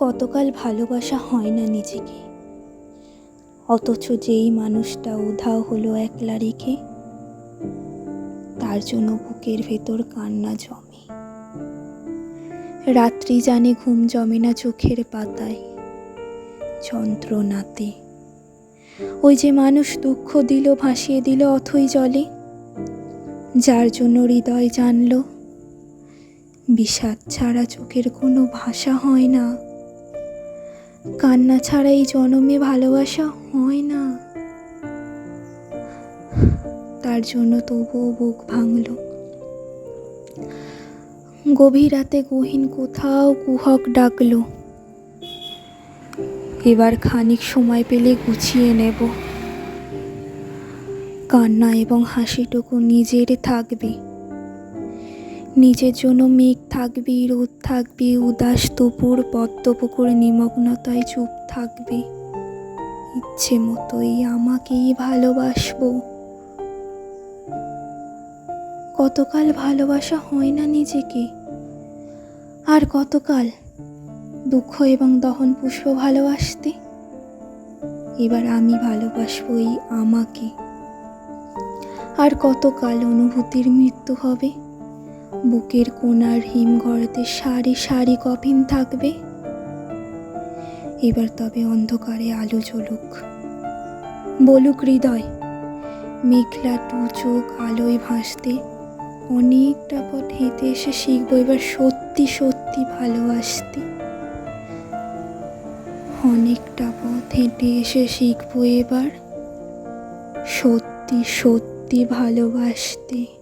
কতকাল ভালোবাসা হয় না নিজেকে। অথচ যেই মানুষটা উধাও হলো একলা রেখে, তার জন্য বুকের ভেতর কান্না জমে। রাত্রি জানে ঘুম জমে না চোখের পাতায় যন্ত্রণাতে। ওই যে মানুষ দুঃখ দিল, ভাসিয়ে দিল অথই জলে, যার জন্য হৃদয় জানল, বিষাদ ছাড়া চোখের কোনো ভাষা হয় না। কান্না ছাড়া এই জনমে ভালোবাসা হয় না। তার জন্য তবুও বুক ভাঙল। গভীর রাতে গহীন কোথাও কুহক ডাকলো। এবার খানিক সময় পেলে গুছিয়ে নেব। কান্না এবং হাসিটুকু নিজের থাকবে। নিজের জন্য মেঘ থাকবি, রোদ থাকবি, উদাস দুপুর, পদ্মপুকুর নিমগ্নতায় চুপ থাকবে। ইচ্ছে মতোই আমাকেই ভালোবাসবো। কতকাল ভালোবাসা হয় না নিজেকে। আর কতকাল দুঃখ এবং দহন পুষ্প ভালোবাসতে? এবার আমি ভালোবাসবো এই আমাকে। আর কতকাল অনুভূতির মৃত্যু হবে? বুকের কোনার হিমঘরতে সারি সারি কফিন থাকবে। এবার তবে অন্ধকারে আলো জ্বলুক। বলুক হৃদয়, মেঘলা টু চোখ আলোয় ভাসতে। অনেকটা পথ হেঁটে এসে শিখব এবার সত্যি সত্যি ভালোবাসতে। অনেকটা পথ হেঁটে এসে শিখব এবার সত্যি সত্যি ভালোবাসতে।